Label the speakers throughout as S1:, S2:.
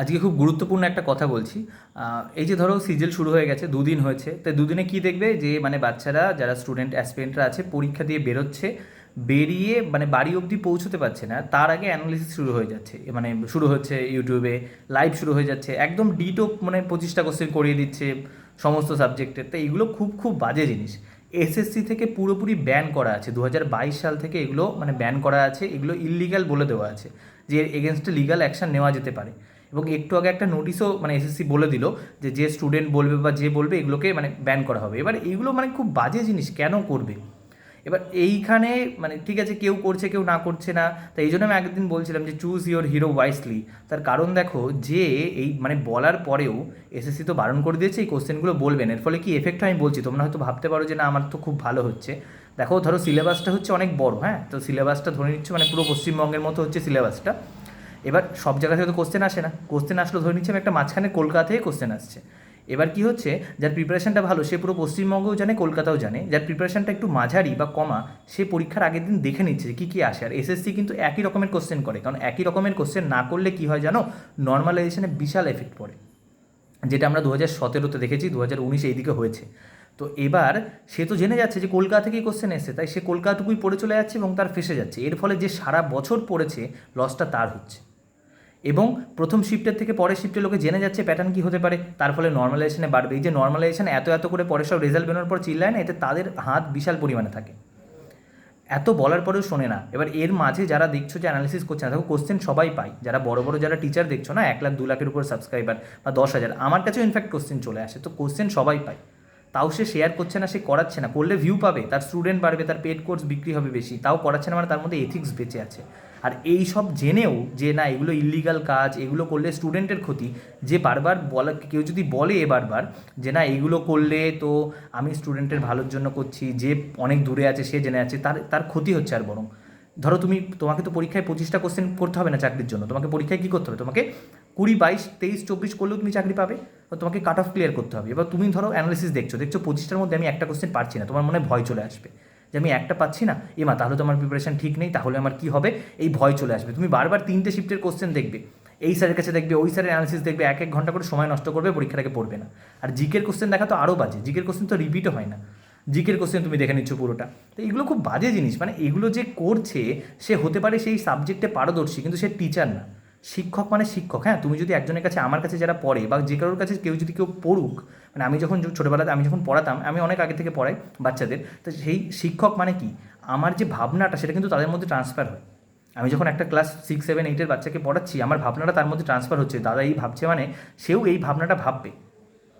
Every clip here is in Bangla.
S1: আজকে খুব গুরুত্বপূর্ণ একটা কথা বলছি। এই যে ধরো সিজেল শুরু হয়ে গেছে, দুদিন হয়েছে, তো দুদিনে কি দেখবে যে মানে বাচ্চারা, যারা স্টুডেন্ট অ্যাসপিরেন্টরা আছে, পরীক্ষা দিয়ে বেরোচ্ছে, বেরিয়ে মানে বাড়ি অবধি পৌঁছতে পারছে না, তার আগে অ্যানালিসিস শুরু হয়ে যাচ্ছে। মানে শুরু হচ্ছে ইউটিউবে লাইভ শুরু হয়ে যাচ্ছে, একদম ডিটো মানে পঁচিশটা কোশ্চেন করিয়ে দিচ্ছে সমস্ত সাবজেক্টের তো এগুলো খুব খুব বাজে জিনিস। এসএসসি থেকে পুরোপুরি ব্যান করা আছে দু হাজার বাইশ সাল থেকে এগুলো মানে ব্যান করা আছে, এগুলো ইললিগাল বলে দেওয়া আছে, যে এর এগেনস্টে লিগাল অ্যাকশন নেওয়া যেতে পারে। এবং একটু আগে একটা নোটিশও মানে এসএসসি বলে দিল যে যে স্টুডেন্ট বলবে বা যে বলবে এগুলোকে মানে ব্যান করা হবে। এবার এইগুলো মানে খুব বাজে জিনিস, কেন করবে? এবার এইখানে মানে ঠিক আছে, কেউ করছে, কেউ না করছে না, তাই এই জন্য আমি একদিন বলছিলাম যে চুজ ইওর হিরো ওয়াইসলি তার কারণ দেখো যে এই মানে বলার পরেও এসএসসি তো বারণ করে দিয়েছে, এই কোশ্চেনগুলো বলবেন এর ফলে কি এফেক্ট আমি বলছি, তোমরা হয়তো ভাবতে পারো যে না, আমার তো খুব ভালো হচ্ছে। দেখো, ধরো সিলেবাসটা হচ্ছে অনেক বড় হ্যাঁ? তো সিলেবাসটা ধরে নিচ্ছে মানে পুরো পশ্চিমবঙ্গের মতো হচ্ছে সিলেবাসটা এবার সব জায়গা থেকে তো কোশ্চেন আসে না। কোশ্চেন আসলে ধরে নিচ্ছে আমি একটা মাঝখানে কলকাতা থেকে কোশ্চেন আসছে। এবার কি হচ্ছে, যার প্রিপারেশনটা ভালো, সে পুরো পশ্চিমবঙ্গও জানে, কলকাতাও জানে। যার প্রিপারেশনটা একটু মাঝারি বা কমা, সে পরীক্ষার আগের দিন দেখে নিচ্ছে কী কী আসে। আর এসএসসি কিন্তু একই রকমের কোশ্চেন করে। কারণ একই রকমের কোশ্চেন না করলে কি হয় জানো নর্মালাইজেশনে বিশাল এফেক্ট পড়ে। যেটা আমরা দু হাজার সতেরোতে দেখেছি, দু হাজার উনিশে এইদিকে হয়েছে। তো এবার সে তো জেনে যাচ্ছে যে কলকাতা থেকেই কোশ্চেন এসছে। তাই সে কলকাতাটুকুই পড়ে চলে যাচ্ছে এবং তার ফেসে যাচ্ছে। এর ফলে যে সারা বছর পড়েছে লসটা তার হচ্ছে। এবং প্রথম শিফটের থেকে পরের শিফটে লোকে জেনে যাচ্ছে প্যাটার্ন কী হতে পারে। তার ফলে নর্মালাইজেশনে বাড়বে। এই যে নর্মালাইজেশন এত এত করে পরে সব রেজাল্ট বেরোনোর পর চিল্লায় না, এতে তাদের হাত বিশাল পরিমাণে থাকে। এত বলার পরেও শোনে না। এবার এর মাঝে যারা দেখছ যে অ্যানালিসিস করছে না দেখো কোশ্চেন সবাই পায়। যারা বড় বড় যারা টিচার দেখছ না, এক লাখ, দু লাখের উপর সাবস্ক্রাইবার বা দশ হাজার, আমার কাছেও ইনফ্যাক্ট কোশ্চেন চলে আসে। তো কোশ্চেন সবাই পায়। তাও সে শেয়ার করছে না, সে করাচ্ছে না। করলে ভিউ পাবে, তার স্টুডেন্ট বাড়বে, তার পেড কোর্স বিক্রি হবে বেশি। তাও করাচ্ছে না মানে তার মধ্যে এথিক্স বেঁচে আছে। আর এই সব জেনেও যে না, এগুলো ইলিগাল কাজ, এগুলো করলে স্টুডেন্টের ক্ষতি, যে বারবার বলা, কেউ যদি বলে এ বারবার যে না এইগুলো করলে তো আমি স্টুডেন্টের ভালোর জন্য করছি, যে অনেক দূরে আছে, সে জেনে আছে, তার তার ক্ষতি হচ্ছে আর বরং। ধরো তুমি, তোমাকে তো পরীক্ষায় পঁচিশটা কোশ্চেন করতে হবে না চাকরির জন্য। তোমাকে পরীক্ষায় কী করতে হবে? তোমাকে কুড়ি, বাইশ, তেইশ, চব্বিশ করলেও তুমি চাকরি পাবে। তো তোমাকে কাট অফ ক্লিয়ার করতে হবে। এবার তুমি ধরো অ্যানালিসিস দেখছ দেখছ পঁচিশটার মধ্যে আমি একটা কোশ্চেন পারছি না, তোমার মনে ভয় চলে আসবে। যে আমি একটা পাচ্ছি না এমা তাহলে তো আমার প্রিপারেশন ঠিক নেই, তাহলে আমার কি হবে? এই ভয় চলে আসবে। তুমি বারবার তিনটে শিফটের কোশ্চেন দেখবে। এই স্যারের কাছে দেখবে, ওই স্যারের অ্যানালিসিস দেখবে, এক এক ঘণ্টা করে সময় নষ্ট করবে পরীক্ষাটাকে পড়বে না। আর জিকের কোশ্চেন দেখা তো আরও বাজে, জিকের কোশ্চেন তো রিপিটও হয় না। জিকের কোশ্চেন তুমি দেখে নিচ্ছ পুরোটা। তো এগুলো খুব বাজে জিনিস মানে এগুলো যে করছে, সে হতে পারে সেই সাবজেক্টে পারদর্শী, কিন্তু সে টিচার না। শিক্ষক মানে শিক্ষক হ্যাঁ? তুমি যদি একজনের কাছে, আমার কাছে যারা পড়ে বা যে কারোর কাছে কেউ যদি কেউ পড়ুক মানে আমি যখন ছোটোবেলাতে আমি যখন পড়াতাম, আমি অনেক আগে থেকে পড়াই বাচ্চাদের, তো সেই শিক্ষক মানে কি? আমার যে ভাবনাটা, সেটা কিন্তু তাদের মধ্যে ট্রান্সফার হয়। আমি যখন একটা ক্লাস সিক্স সেভেন এইটের বাচ্চাকে পড়াচ্ছি, আমার ভাবনাটা তার মধ্যে ট্রান্সফার হচ্ছে। দাদা এই ভাবছে মানে সেও এই ভাবনাটা ভাববে।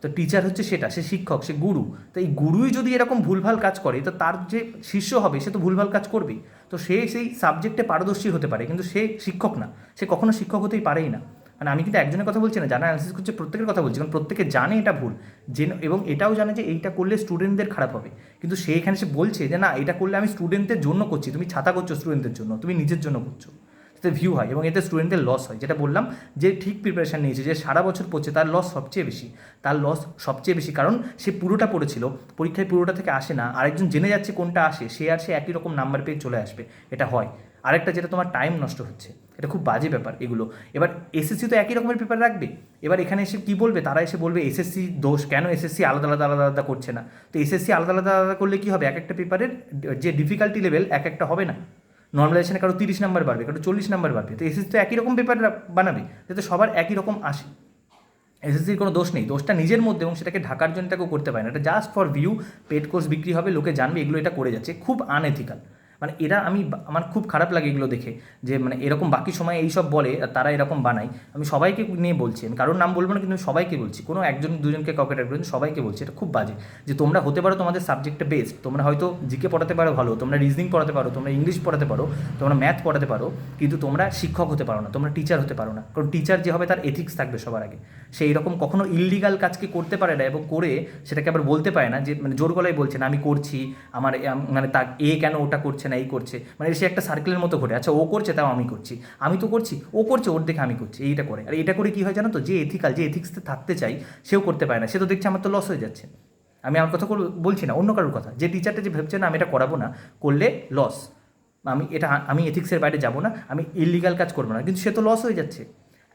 S1: তো টিচার হচ্ছে সেটা, সে শিক্ষক, সে গুরু। তো এই গুরুই যদি এরকম ভুলভাল কাজ করে, তো তার যে শিষ্য হবে, সে তো ভুলভাল কাজ করবেই। তো সে সেই সাবজেক্টে পারদর্শী হতে পারে, কিন্তু সে শিক্ষক না। সে কখনো শিক্ষক হতেই পারেই না। মানে আমি কিন্তু একজনের কথা বলছি না, যারা অ্যানালিসিস করছে প্রত্যেকের কথা বলছি, কারণ প্রত্যেকে জানে এটা ভুল। যে এবং এটাও জানে যে এইটা করলে স্টুডেন্টদের খারাপ হবে। কিন্তু সে এখানে সে বলছে যে, না, এটা করলে আমি স্টুডেন্টদের জন্য করছি। তুমি ছাতা করছ স্টুডেন্টদের জন্য, তুমি নিজের জন্য করছ। এতে ভিউ হয় এবং এতে স্টুডেন্টদের লস হয়। যেটা বললাম যে ঠিক প্রিপারেশান নিয়েছে, যে সারা বছর পড়ছে, তার লস সবচেয়ে বেশি। তার লস সবচেয়ে বেশি কারণ সে পুরোটা পড়েছিল, পরীক্ষায় পুরোটা থেকে আসে না, আরেকজন জেনে যাচ্ছে কোনটা আসে, সে আর সে একই রকম নাম্বার পেয়ে চলে আসবে, এটা হয়। আরেকটা যেটা তোমার টাইম নষ্ট হচ্ছে, এটা খুব বাজে ব্যাপার এগুলো। এবার এসএসসি তো একই রকমের পেপার রাখবে। এবার এখানে এসে কী বলবে? তারা এসে বলবে এসএসসি দোষ, কেন এসএসসি আলাদা আলাদা আলাদা আলাদা করছে না? তো এসএসসি আলাদা আলাদা আলাদা করলে কী হবে? এক একটা পেপারের যে ডিফিকাল্টি লেভেল এক একটা হবে না। নর্মালাইজেশনে কারও তিরিশ নাম্বার বাড়বে, কারও চল্লিশ নাম্বার বাড়বে। তো এসএসসি তো একই রকম পেপার বানাবে, যাতে সবার একই রকম আসে। এসএসসির কোনো দোষ নেই, দোষটা নিজের মধ্যে এবং সেটাকে ঢাকার জন্য তাকেও করতে পারে না। এটা just for view paid course বিক্রি হবে, লোকে জানবে, এগুলো এটা করে যাচ্ছে। খুব আনএথিক্যাল মানে এরা আমি আমার খুব খারাপ লাগে এগুলো দেখে, যে মানে এরকম বাকি সময় এইসব বলে, আর তারা এরকম বানায়। আমি সবাইকে নিয়ে বলছি, আমি কারোর নাম বলব না, কিন্তু সবাইকে বলছি। কোনো একজন দুজনকে কাউকে টার্গেট সবাইকে বলছি, এটা খুব বাজে। যে তোমরা হতে পারো তোমাদের সাবজেক্টে বেস্ট তোমরা হয়তো জিকে পড়াতে পারো ভালো, তোমরা রিজনিং পড়াতে পারো, তোমরা ইংলিশ পড়াতে পারো, তোমরা ম্যাথ পড়াতে পারো, কিন্তু তোমরা শিক্ষক হতে পারো না, তোমরা টিচার হতে পারো না। কারণ টিচার যে হবে তার এথিক্স থাকবে সবার আগে। সেই রকম কখনো ইললিগাল কাজকে করতে পারে না এবং করে সেটাকে আবার বলতে পারে না, যে মানে জোর গলায় বলছে না, আমি করছি, আমার মানে তা এ কেন ওটা করছে না এই করছে। মানে সে একটা সার্কেলের মতো ঘটে। আচ্ছা ও করছে, তাও আমি করছি। আমি তো করছি, ও করছে, ওর দেখে আমি করছি, এইটা করে। আর এটা করে কি হয় জানো তো? যে এথিক্যাল যে এথিক্সতে থাকতে চাই, সেও করতে পারে না। সে তো দেখছে আমার তো লস হয়ে যাচ্ছে। আমি আমার কথা বলছি না, অন্য কারোর কথা। যে টিচারটা যে ভাবছে, না, আমি এটা করাবো না, করলে লস আমি এটা, আমি এথিক্সের বাইরে যাব না, আমি ইলিগাল কাজ করব না। কিন্তু সে তো লস হয়ে যাচ্ছে।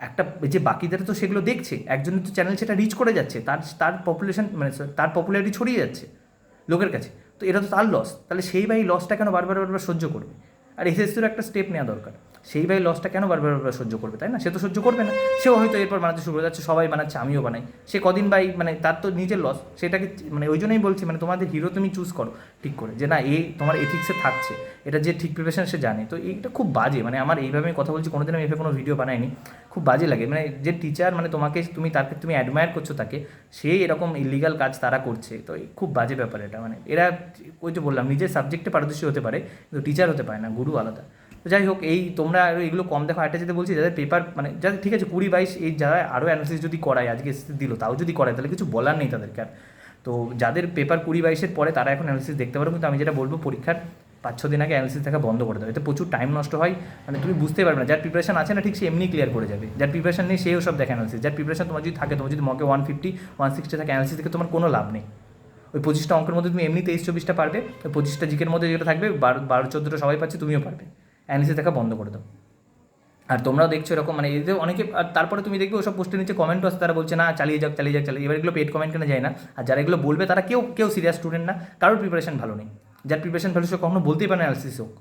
S1: একটা যে বাকিদের তো সেগুলো দেখছে, একজনের তো চ্যানেল সেটা রিচ করে যাচ্ছে, তার তার পপুলেশন মানে তার পপুলারিটি ছড়িয়ে যাচ্ছে, লোকের কাছে। তো এটা তো তার লস তাহলে সেই ভাই লসটা কেন বারবার বারবার সহ্য করবে? আর এসএসসির একটা স্টেপ নেওয়া দরকার। সেই ভাই লসটা কেন বারবার বারবার সহ্য করবে, তাই না? সে তো সহ্য করবে না। সেও হয়তো এরপর বানাতে শুরু করে যাচ্ছে, সবাই বানাচ্ছে, আমিও বানাই। সে কদিন ভাই মানে তার তো নিজের লস সেটাকে মানে ওই জন্যই বলছি মানে তোমাদের হিরো তুমি চুজ করো, ঠিক করে। যে না, এই তোমার এথিক্সে থাকছে, এটা যে ঠিক প্রিপারেশন সে জানে। তো এইটা খুব বাজে মানে আমার এইভাবে আমি কথা বলছি কোনোদিন আমি এভাবে কোনো ভিডিও বানাইনি। খুব বাজে লাগে। মানে যে টিচার মানে তোমাকে তুমি তাকে তুমি অ্যাডমায়ার করছ তাকে সে এরকম ইলিগাল কাজ তারা করছে। তো খুব বাজে ব্যাপার এটা মানে এরা, ওই যে বললাম, নিজের সাবজেক্টে পারদর্শী হতে পারে, কিন্তু টিচার হতে পারে না, গুরু আলাদা। যাই হোক, এই তোমরা আরও এগুলো কম দেখো। একটা যেতে বলছি, যাদের পেপার মানে যাদের ঠিক আছে, কুড়ি বাইশ, এই যারা আরও অ্যানালিসিস যদি করায়, আজকে দিল, তাও যদি করায়, তাহলে কিছু বলার নেই তাদেরকে আর। তো যাদের পেপার কুড়ি বাইশের পরে তারা এখন অ্যানালিসিস দেখতে পারো, কিন্তু আমি যেটা বলব, পরীক্ষার পাঁচ ছ দিন আগে অ্যানালিসিস দেখা বন্ধ করে দেবে এতে প্রচুর টাইম নষ্ট হয়। মানে তুমি বুঝতে পারবে না, যার প্রিপারেশন আছে না, ঠিক সে এমনি ক্লিয়ার করে যাবে। যার প্রিপারেশন নেই, সেও সব দেখে অ্যানালিসিস যার প্রিপারেশন তোমার যদি থাকে, তোমার যদি মকে ওয়ান ফিফটি ওয়ান সিক্সটি থাকে অ্যানালিসিস থেকে তোমার কোনো লাভ নেই। ওই পঁচিশটা অঙ্কের মধ্যে তুমি এমনি তেইশ চব্বিশটা পারবে, ওই পঁচিশটা জিকের মধ্যে যেটা থাকবে, বারো বারো, চোদ্দোটা সবাই পাচ্ছে তুমিও পারবে। অ্যানালিসিস দেখা বন্ধ করে দাও। আর তোমরাও দেখছ এরকম মানে এতে অনেকে, আর তারপরে তুমি দেখবে ওসব পোস্টের নিচে কমেন্টও আছে তারা বলছে, না, চালিয়ে যাক চালিয়ে যাক, চালিয়ে এবার এগুলো পেড কমেন্ট কেনা যায় না? আর যারা এগুলো বলবে, তারা কেউ কেউ সিরিয়াস স্টুডেন্ট না, কারোর প্রিপারেশন ভালো নেই। যার প্রিপারেশন ভালো, সে কখনো বলতেই পারে অ্যানালিসিস হোক।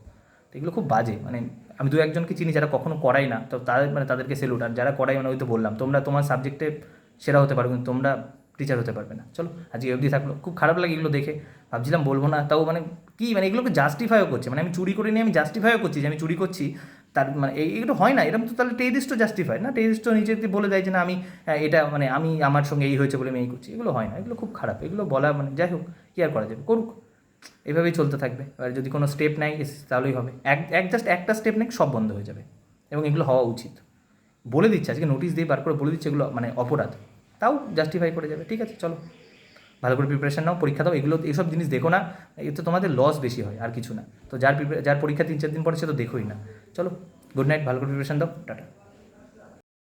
S1: তো এগুলো খুব বাজে মানে আমি দু একজনকে চিনি যারা কখনো করাই না, তো তাদের মানে তাদেরকে সেলুট আর যারা করাই মানে ওই তো বললাম, তোমরা তোমার সাবজেক্টে সেরা হতে পারবে কিন্তু তোমরা টিচার হতে পারবে না। চলো আজকে অবধি থাকল। খুব খারাপ লাগে এগুলো দেখে। ভাবছিলাম বলব না তাও মানে কি মানে এগুলোকে জাস্টিফাইও করছে। মানে আমি চুরি করে নিয়ে আমি জাস্টিফাইও করছি যে আমি চুরি করছি। তার মানে এই এগুলো হয় না এরকম তো তাহলে টেরিস্টও জাস্টিফাই না? টেরিস্টও নিজে দিয়ে বলে দেয় যে না আমি হ্যাঁ, এটা মানে আমি আমার সঙ্গে এই হয়েছে বলে আমি এই করছি এগুলো হয় না এগুলো খুব খারাপ। এগুলো বলা মানে যাই হোক কী আর করা যাবে? করুক। এভাবেই চলতে থাকবে। আর যদি কোনো স্টেপ নেয় তাহলেই হবে। এক এক জাস্ট একটা স্টেপ নেই সব বন্ধ হয়ে যাবে। এবং এগুলো হওয়া উচিত। বলে দিচ্ছে আজকে নোটিশ দিয়ে বার করে বলে দিচ্ছে এগুলো মানে অপরাধ। তাও জাস্টিফাই করে যাবে, ঠিক আছে? চলো, ভালো করে প্রিপারেশান নাও, পরীক্ষা দাও, এগুলো এইসব জিনিস দেখো না, এতে তোমাদের লস বেশি হয়, আর কিছু না। তো যার যার পরীক্ষা তিন চার দিন পরে, সে তো দেখোই না। চলো গুড নাইট ভালো করে প্রিপারেশন দাও, টাটা।